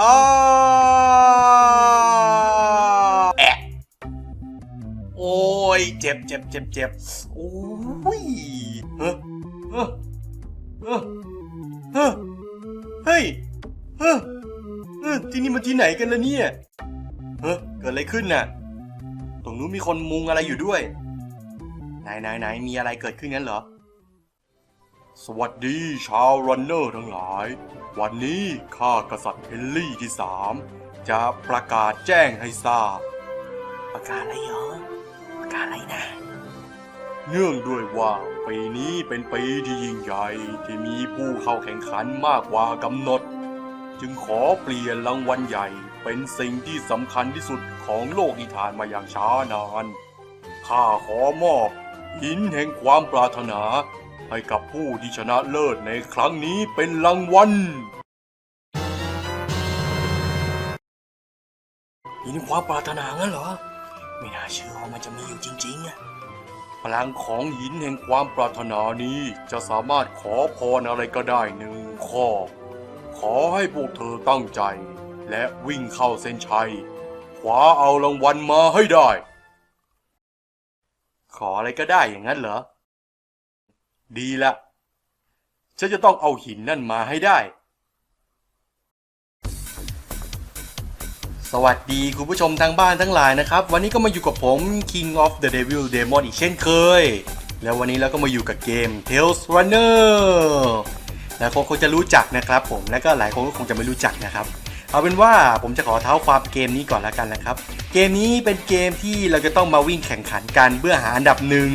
อ้าแอะโอ้ย เจ็บเจ็บเจ็บเจ็บโอ้ยเฮ้เฮ้เฮ้อเฮ้อเฮ้ยเฮ้อเฮ้อที่นี่มันที่ไหนกันล่ะเนี่ย เฮ้อเกิดอะไรขึ้นน่ะ ตรงนู้นมีคนมุงอะไรอยู่ด้วย ไหนไหนไหนมีอะไรเกิดขึ้นงั้นเหรอ สวัสดีชาวรันเนอร์ทั้งหลาย วันนี้ข้ากษัตริย์เฮนรี่ที่สามจะประกาศแจ้งให้ทราบ ประกาศอะไรเหรอประกาศอะไรนะ เนื่องด้วยว่าปีนี้เป็นปีที่ยิ่งใหญ่ที่มีผู้เข้าแข่งขันมากกว่ากำหนด จึงขอเปลี่ยนรางวัลใหญ่เป็นสิ่งที่สำคัญที่สุดของโลกนิทานมาอย่างช้านานข้าขอมอบ หินแห่งความปรารถนา ให้กับผู้ที่ชนะเลิศในครั้งนี้เป็นรางวัลหินความปรารถนางั้นเหรอ ไม่น่าเชื่อว่ามันจะมีอยู่จริงๆอะพลังของหินแห่งความปรารถนานี้จะสามารถขอพรอะไรก็ได้หนึ่งข้อ ขอให้พวกเธอตั้งใจ และวิ่งเข้าเส้นชัยคว้าเอารางวัลมาให้ได้ ขออะไรก็ได้อย่างนั้นเหรอ ดีละฉันจะต้องเอาหินนั่นมาให้ได้ สวัสดีคุณผู้ชมทางบ้านทั้งหลายนะครับ วันนี้ก็มาอยู่กับผม King of the Devil Demon อีกเช่นเคย แล้ววันนี้เราก็มาอยู่กับเกม Tales Runner หลายคนคงจะรู้จักนะครับผม และก็หลายคนก็คงจะไม่รู้จักนะครับ เอาเป็นว่าผมจะขอเท้าความเกมนี้ก่อนแล้วกันนะครับ เกมนี้เป็นเกมที่เราจะต้องมาวิ่งแข่งขันกันเพื่อหาอันดับหนึ่ง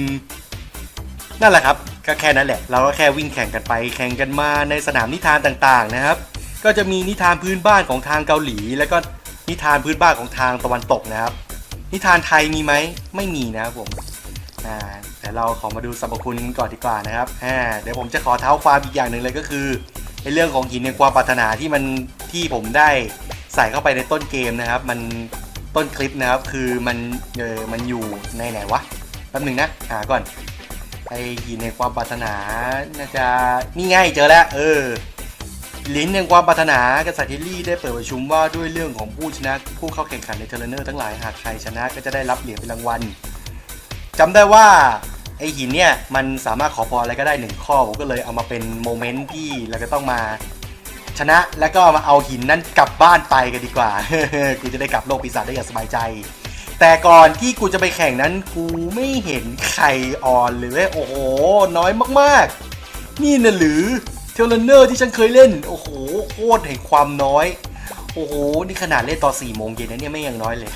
นั่นแหละครับก็แค่นั้นแหละ เราก็แค่วิ่งแข่งกันไป แข่งกันมาในสนามนิทานต่างๆนะครับ ก็จะมีนิทานพื้นบ้านของทางเกาหลี แล้วก็นิทานพื้นบ้านของทางตะวันตกนะครับ นิทานไทยมีไหมไม่มีนะครับผมอ่าแต่เราขอมาดูสรรพคุณกันก่อนดีกว่านะครับอ่าเดี๋ยวผมจะขอเท้าความอีกอย่างหนึ่งเลยก็คือ เรื่องของหินในความปรารถนาที่มันที่ผมได้ใส่เข้าไปในต้นเกมนะครับ มันต้นคลิปนะครับ คือมันเออมันอยู่ในไหนวะแป๊บหนึ่งนะหาก่อนไอหินในความปรารถนาน่าจะนี่ไงเจอแล้ว เออลิ้นในความปรารถนากษัตริย์เฮนรี่ได้เปิดประชุมว่าด้วยเรื่องของผู้ชนะผู้เข้าแข่งขันในเทเลเนอร์ทั้งหลายหากใครชนะก็จะได้รับเหรียญเป็นรางวัลจำได้ว่า ไอหินเนี่ยมันสามารถขอพรอะไรก็ได้หนึ่งข้อผมก็เลยเอามาเป็นโมเมนต์ที่เราจะต้องมาชนะแล้วก็มาเอาหินนั้นกลับบ้านไปกันดีกว่ากูจะได้กลับโลกปีศาจได้อย่างสบายใจ แต่ก่อนที่กูจะไปแข่งนั้นกูไม่เห็นใครอ่อนเลยเว้ยโอ้โห น้อยมากๆ นี่น่ะหรือเทเลเนอร์ที่ฉันเคยเล่น โอ้โหโคตรแห่งความน้อย โอ้โห นี่ขนาดเล่นตอน4โมงเย็นนะเนี่ยไม่ยังน้อยเลย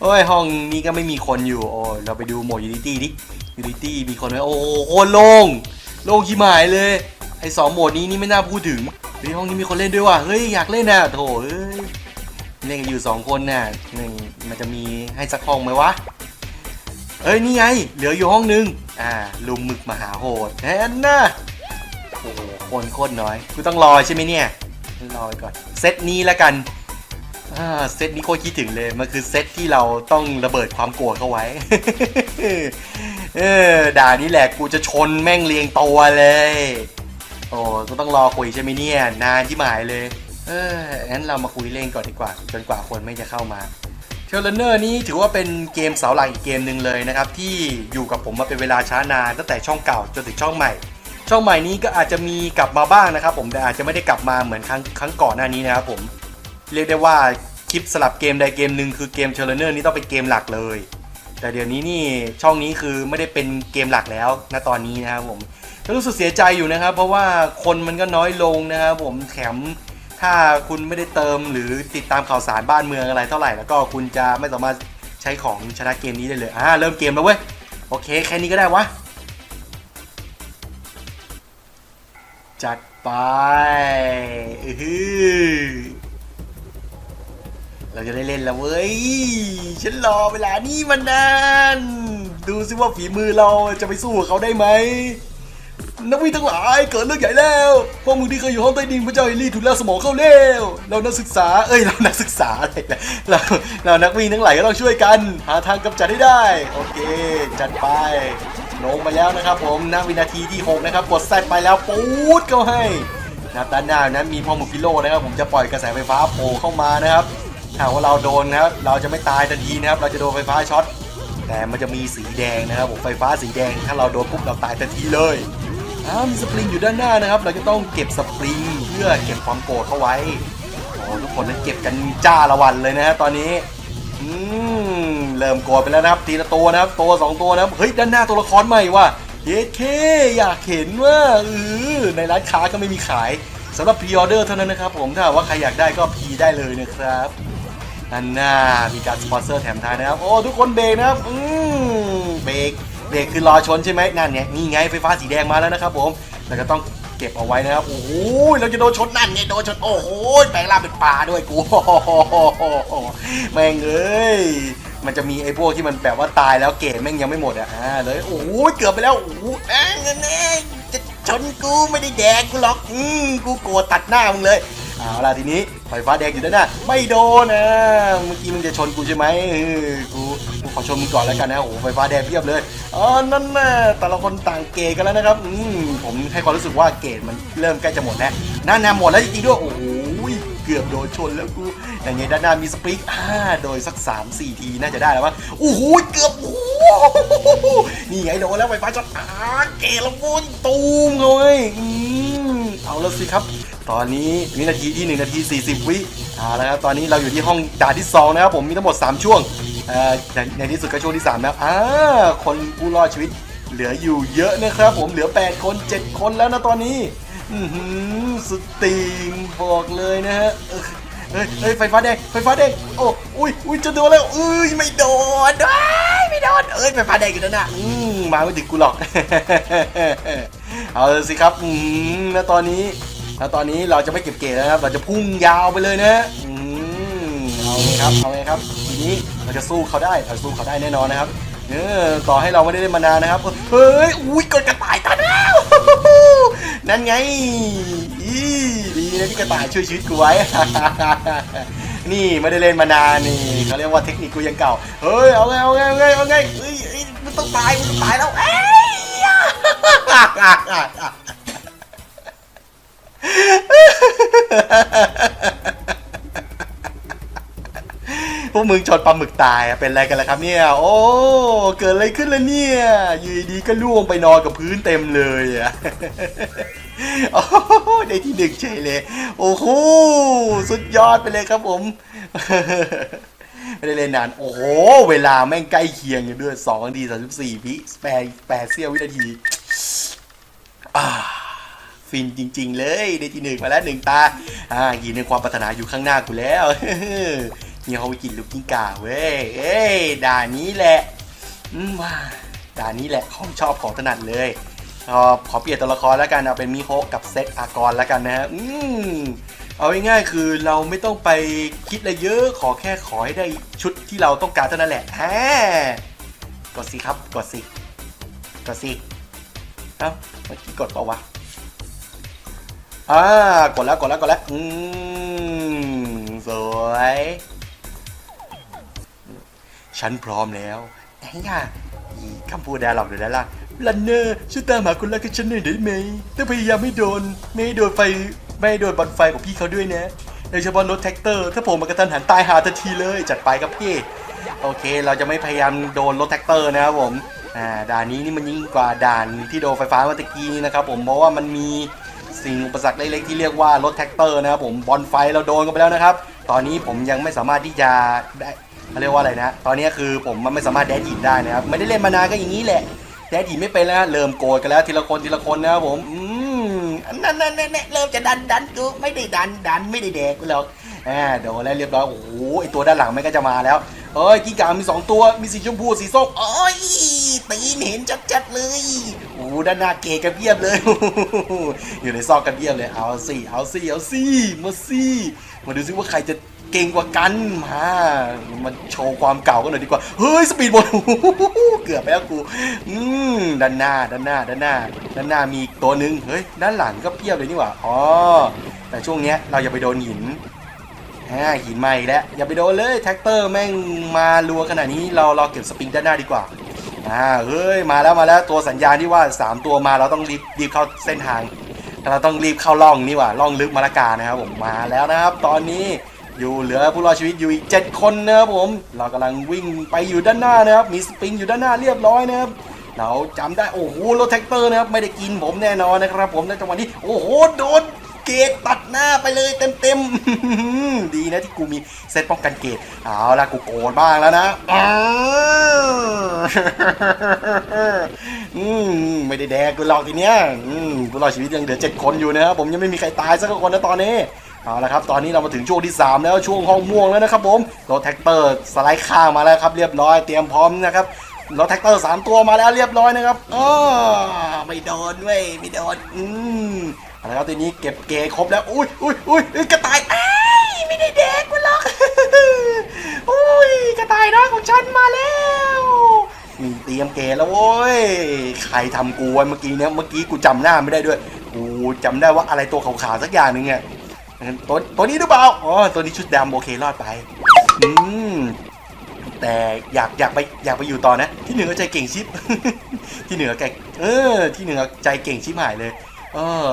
โอ้ย ห้องนี้ก็ไม่มีคนอยู่ โอ้ยเราไปดูโหมดยูนิตี้ดิยูนิตี้มีคนไหมโอ้โหโคตรโล่งโล่งชิบหายเลย ไอ้สองโหมดนี้นี่ไม่น่าพูดถึงเฮ้ยห้องนี้มีคนเล่นด้วยว่ะ เฮ้ย อยากเล่นน่ะโถเอ้ยเล่นกันอยู่สองคนน่ะหนึ่งมันจะมีให้สักห้องไหมวะเอ้ย นี่ไง เหลืออยู่ห้องนึง อ่า ลุมมึกมหาโหดแอนน่ะโอ้โหคนโคตรน้อย กูต้องรอใช่ไหมเนี่ย รอไปก่อน เซตนี้แล้วกันเซตนี้โคตรคิดถึงเลย มันคือเซตที่เราต้องระเบิดความโกรธเข้าไว้ เออด่านี้แหละกูจะชนแม่งเรียงตัวเลย โอ้ก็ต้องรอคุยใช่ไหมเนี่ย นานที่หมายเลย เอองั้นเรามาคุยเล่นก่อนดีกว่า จนกว่าคนไม่จะเข้ามาเทเลเนอร์นี้ถือว่าเป็นเกมเสาหลักอีกเกมหนึ่งเลยนะครับ ที่อยู่กับผมมาเป็นเวลาช้านานตั้งแต่ช่องเก่าจนถึงช่องใหม่ ช่องใหม่นี้ก็อาจจะมีกลับมาบ้างนะครับ ผมแต่อาจจะไม่ได้กลับมาเหมือนครั้งครั้งก่อนหน้านี้นะครับผมเรียกได้ว่าคลิปสลับเกมใดเกมหนึ่งคือเกมเทเลเนอร์นี้ต้องเป็นเกมหลักเลย แต่เดี๋ยวนี้นี่ช่องนี้คือไม่ได้เป็นเกมหลักแล้วณตอนนี้นะครับผมก็รู้สึกเสียใจอยู่นะครับ เพราะว่าคนมันก็น้อยลงนะครับผมแถมถ้าคุณไม่ได้เติมหรือติดตามข่าวสารบ้านเมืองอะไรเท่าไหร่แล้วก็คุณจะไม่สามารถใช้ของชนะเกมนี้ได้เลยอ่าเริ่มเกมแล้วเว้ยโอเคแค่นี้ก็ได้วะ จัดไปอือเราจะได้เล่นแล้วเว้ย ฉันรอเวลานี้มานาน ดูซิว่าฝีมือเราจะไปสู้กับเขาได้ไหม นักวิ่งทั้งหลายเกิดเรื่องใหญ่แล้ว พวกมึงที่เคยอยู่ห้องใต้ดินพระเจ้าเอลี่ถูกล่าสมองเข้าแล้ว เรานักศึกษา เอ้ย เรานักศึกษาอะไรนะเราเรานักวิ่งทั้งหลายก็ต้องช่วยกัน หาทางกำจัดให้ได้ โอเค จัดไป ลงไปแล้วนะครับผมณวินาทีที่ 6 นะครับ กดแซดไปแล้วปูดเข้าให้นะด้านหน้านั้นมีพ่อหมุกิโลนะครับ ผมจะปล่อยกระแสไฟฟ้าโผล่เข้ามานะครับถ้าหากว่าเราโดนนะครับ เราจะไม่ตายทันทีนะครับ เราจะโดนไฟฟ้าช็อต แต่มันจะมีสีแดงนะครับผมไฟฟ้าสีแดง ถ้าเราโดนปุ๊บเราตายทันทีเลยอ้าวมีสปริงอยู่ด้านหน้านะครับ เราจะต้องเก็บสปริงเพื่อเก็บความโกรธเข้าไว้โอ้ทุกคนนั้นเก็บกันจ้าละวันเลยนะฮะตอนนี้ อืมเริ่มกรธไปแล้วนะครับทีละตัวนะครับ ตัวสองตัวนะครับเฮ้ยด้านหน้าตัวละครใหม่ว่ะเยเคอยากเห็นว่าเออในร้านค้าก็ไม่มีขายสำหรับพรีออเดอร์เท่านั้นนะครับผมถ้าว่าใครอยากได้ก็พีได้เลยนะครับนั่นน่ามีการสปอนเซอร์แถมท้ายนะครับ โอ้ทุกคนเบรกนะครับอืมเบรกเบรกคือรอชนใช่ไหมนั่นเนี่ยนี่ไงไฟฟ้าสีแดงมาแล้วนะครับผมเราจะต้อง เก็บเอาไว้นะครับโอ้โหเราจะโดนชนนั่นไงโดนชนโอ้โหแปลงร่างเป็นปลาด้วยกูแม่งเอ้ยมันจะมีไอ้พวกที่มันแบบว่าตายแล้วเกรดแม่งยังไม่หมดอะอ่าเลยโอ้ยเกือบไปแล้วโอ้โหแม่งเอ้ยจะชนกูไม่ได้แดงกูหรอกอืมกูโกรธตัดหน้ามึงเลยเอาล่ะทีนี้ไฟฟ้าแดงอยู่ด้านหน้าไม่โดนนะเมื่อกี้มึงจะชนกูใช่ไหมเออกูกูขอชนมึงก่อนแล้วกันนะโอ้โหไฟฟ้าแดงเพียบเลยอ๋อนั่นน่ะแต่ละคนต่างเกรดกันแล้วนะครับอืมผมให้ความรู้สึกว่าเกรดมันเริ่มใกล้จะหมดแล้วนั่นนะหมดแล้วจริงๆด้วยโอ้โหเกือบโดนชนแล้วกูอย่างเงี้ยด้านหน้ามีสปริกอ่าโดยสัก 3 4 ทีน่าจะได้แล้วมั้งโอ้โหเกือบโอ้โหนี่ไงโดนแล้วไฟฟ้าช็อตอ่าเกลมุนตูมเลยอืมเอาแล้วสิครับ ตอนนี้วินาทีที่ 1 นาที 40 วิเอาแล้วครับตอนนี้เราอยู่ที่ห้องด่านที่ 2 นะครับผมมีทั้งหมด 3 ช่วง ในในที่สุดก็ช่วงที่3แล้วอ่าคนผู้รอดชีวิตเหลืออยู่เยอะนะครับ ผมเหลือ 8 คน 7 คนแล้วนะตอนนี้อสุดติงบอกเลยนะฮะเอ้ยเฮ้ยไฟฟ้าแดงไฟฟ้าแดงโอ้อุ้ยอุ้ยจะโดนแล้วเอ้ยไม่โดนเอ้ยไม่โดนเอ้ยไฟฟ้าแดงอยู่นั่นน่ะอืมมาไม่ถึงกูหรอกเอาสิครับอืมแล้วตอนนี้แล้วตอนนี้เราจะไม่เก็บเกรดแล้วนะครับเราจะพุ่งยาวไปเลยนะอืมเอาไงครับเอาไงครับ นี้เราจะสู้เขาได้เราสู้เขาได้แน่นอนนะครับเออต่อให้เราไม่ได้เล่นมานานนะครับเฮ้ยอุ้ยกดกระต่ายตายแล้วนั่นไงอีดีนะที่กระต่ายช่วยชีวิตกูไว้ นี่ไม่ได้เล่นมานานนี่เขาเรียกว่าเทคนิคกูยังเก่าเฮ้ยเอาไงเอาไงเอาไงเอาไงเฮ้ยมันต้องตายมันต้องตายแล้วเอ้ย วกมึงชนปลาหมึกตายเป็นอะไรกันล่ะครับเนี่ย โอ้ เกิดอะไรขึ้นล่ะเนี่ยอยู่ดีก็ล่วงไปนอนกับพื้นเต็มเลยอะโอ้โหได้ที่หนึ่งเฉยเลย โอ้โหสุดยอดไปเลยครับผมไม่ได้เล่นนาน โอ้โห เวลาแม่งใกล้เคียงกันด้วย2นาที34วิแปดแปดเสี้ยววินาทีฟินจริง ๆ เลย ได้ที่หนึ่งมาแล้วหนึ่งตา อ่ายีนในความปรารถนาอยู่ข้างหน้ากูแล้ว นี่เขาไปกินลูกกิ้งก่าเว้ย เอ้ยด่านี้แหละอืมว่าด่านี้แหละของชอบของถนัดเลยขอขอเปลี่ยนตัวละครแล้วกันเอาเป็นมิโฮกับเซตอากรแล้วกันนะฮะอืมเอาง่ายๆคือเราไม่ต้องไปคิดอะไรเยอะขอแค่ขอให้ได้ชุดที่เราต้องการเท่านั้นแหละแฮกดสิครับกดสิกดสิเอ้าเมื่อกี้กดเปล่าวะอ่ากดแล้วกดแล้วกดแล้วอืมสวย ฉันพร้อมแล้วไอ้ย่าคำพูดแดร์หลอกเดี๋ยวได้ละลันเนอร์ช่วยตามหาคนรักกับฉันหน่อยได้ไหมต้องพยายามไม่โดน ไม่โดนไฟ ไม่โดนบอลไฟของพี่เขาด้วยนะโดยเฉพาะรถแท็กเตอร์ ถ้าผมมากระทันหันตายหาทันทีเลยจัดไปครับพี่ โอเค เราจะไม่พยายามโดนรถแท็กเตอร์นะครับผม อ่า ด่านนี้นี่มันยิ่งกว่าด่านที่โดนไฟฟ้าเมื่อกี้นี่นะครับผม เพราะว่ามันมีสิ่งอุปสรรคเล็กๆที่เรียกว่ารถแท็กเตอร์นะครับผม บอลไฟเราโดนกันไปแล้วนะครับ ตอนนี้ผมยังไม่สามารถที่จะได้ เขาเรียกว่าอะไรนะ ตอนนี้คือผมมันไม่สามารถแดดหินได้นะครับ ไม่ได้เล่นมานานก็อย่างนี้แหละ แดดหินไม่เป็นแล้วเริ่มโกรธกันแล้วทีละคนทีละคนนะครับผม อืมนั่นนั่นนั่นเริ่มจะดันดันกูไม่ได้ดันดันไม่ได้แดกกูหรอกอ่าโดนแล้วเรียบร้อย โอ้โห ไอตัวด้านหลังมันก็จะมาแล้ว เอ้ยกิ้งก่ามีสองตัว มีสีชมพู สีส้มอ้ย ตีนเห็นชัดๆเลย โอ้โหด้านหน้าเกกันเพียบเลย อยู่ในซอกกันเพียบเลย เอาสิ เอาสิ เอาสิ มาสิ มาดูซิว่าใครจะ เก่งกว่ากันมามาโชว์ความเก่ากันหน่อยดีกว่า เฮ้ย สปีดบอลเกือบไปแล้วกู อืมด้านหน้า ด้านหน้า ด้านหน้า ด้านหน้ามีตัวหนึ่งเฮ้ย ด้านหลังก็เพียบเลยนี่หว่า อ๋อ แต่ช่วงเนี้ยเราอย่าไปโดนหินอ่าหินมาอีกแล้ว อย่าไปโดนเลยแท็กเตอร์แม่งมารัวขนาดนี้ เราเราเก็บสปริงด้านหน้าดีกว่า อ่า เฮ้ย มาแล้วมาแล้วตัวสัญญาณที่ว่า 3 ตัวมาเราต้องรีบรีบเข้าเส้นทาง เราต้องรีบเข้าล่องนี่หว่าล่องลึกมะละกานะครับผม มาแล้วนะครับ ตอนนี้ อยู่เหลือผู้รอดชีวิตอยู่อีก 7 คนนะครับผม เรากำลังวิ่งไปอยู่ด้านหน้านะครับ มีสปริงอยู่ด้านหน้าเรียบร้อยนะครับ เราจำได้โอ้โหรถแท็กเตอร์นะครับไม่ได้กินผมแน่นอนนะครับผมในจังหวะนี้โอ้โหโดนเกตตัดหน้าไปเลยเต็มๆ ดีนะที่กูมีเซตป้องกันเกตเอาละกูโกรธบ้างแล้วนะอืมไม่ได้แดกกูหรอกทีเนี้ยอืมผู้รอดชีวิตยังเหลือเจ็ดคนอยู่นะครับผมยังไม่มีใครตายสักคนนะตอนนี้ เอาละครับ ตอนนี้เรามาถึงช่วงที่ 3 แล้วช่วงห้องม่วงแล้วนะครับผมรถแท็กเตอร์สไลด์ข้างมาแล้วครับเรียบร้อยเตรียมพร้อมนะครับรถแท็กเตอร์สามตัวมาแล้วเรียบร้อยนะครับอ้อไม่โดนเว้ยไม่โดนอืมอาละครับทีนี้เก็บเกย์ครบแล้วอุ้ยอุ้ยอุ้ยกระต่ายไม่ได้แดกกูหรอกอุ้ยกระต่ายน้อยของฉันมาแล้วมีเตรียมเกย์แล้วโว้ยใครทำกูไว้เมื่อกี้เนี่ยเมื่อกี้กูจำหน้าไม่ได้ด้วยกูจำได้ว่าอะไรตัวขาวๆสักอย่างหนึ่งอะ ตัวตัวนี้หรือเปล่าอ๋อตัวนี้ชุดดำโอเครอดไป อืมแต่อยากอยากไปอยากไปอยู่ต่อนะ ที่เหนือใจเก่งชิป ที่เหนือแกเออ ที่เหนือใจเก่งชิบหายเลย เออ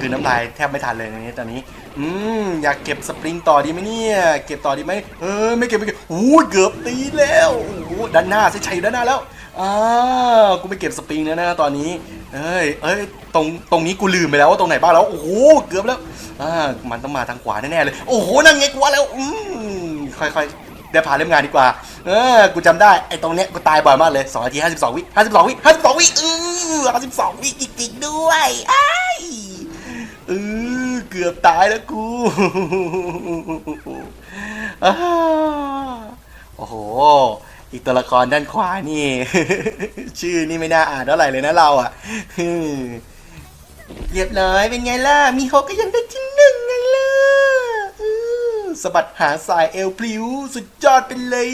คือน้ำลายแทบไม่ทันเลยในนี้ตอนนี้ อืมอยากเก็บสปริงต่อดีไหมเนี่ย เก็บต่อดีไหมเออไม่เก็บไม่เก็บโอ้เกือบตีแล้วโอ้โหด้านหน้าใช่ชัยอยู่ด้านหน้าแล้วอ้ากูไม่เก็บสปริงแล้วนะตอนนี้ เอ้ย เอ้ย ตรง ตรงนี้กูลืมไปแล้วว่าตรงไหนบ้างแล้ว โอ้โห เกือบแล้ว อ่า มันต้องมาทางขวาแน่ๆเลย โอ้โห นั่นไงกูว่าแล้ว อืมค่อยๆได้ผ่านเล่มงานดีกว่า เออ กูจำได้ ไอ้ตรงเนี้ยกูตายบ่อยมากเลย2นาที52วิ52วิ52วิอือ52วิจริงๆด้วยอ้ายเออเกือบตายแล้วกูอ้าโอ้โห อีกตัวละครด้านขวานี่ ชื่อนี่ไม่น่าอ่านเท่าไหร่เลยนะเราอะเรียบร้อยเป็นไงล่ะ มีฮกก็ยังได้ที่หนึ่งไงล่ะสะบัดหาสายเอลพลิวสุดยอดไปเลย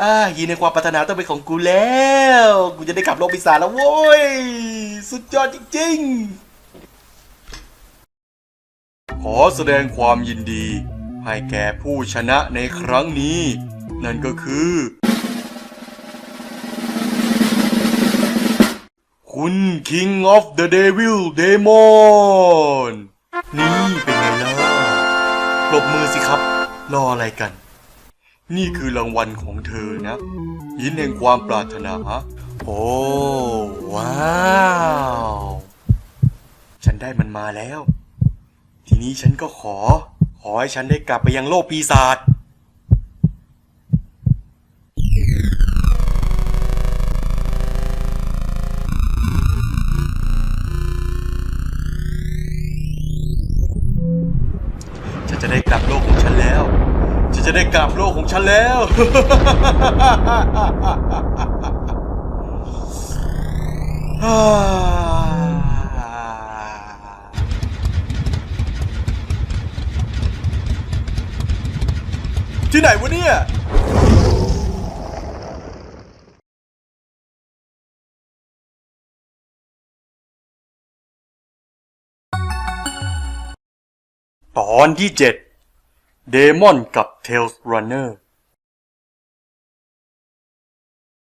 อ่ายีนในความปรารถนาต้องเป็นของกูแล้ว กูจะได้ขับโลกปีศาจแล้วโว้ย สุดยอดจริงๆ ขอแสดงความยินดี ให้แก่ผู้ชนะในครั้งนี้ นั่นก็คือ คุณ King of the Devil Demon นี่เป็นไงล่ะปรบมือสิครับ รออะไรกัน นี่คือรางวัลของเธอนะ ยินแห่งความปรารถนา โอ้ว้าว ฉันได้มันมาแล้ว ทีนี้ฉันก็ขอ ขอให้ฉันได้กลับไปยังโลกปีศาจ จะได้กลับโลกของฉันแล้ว ที่ไหนวะเนี่ยตอนที่7 เดมอนกับเทลส์รันเนอร์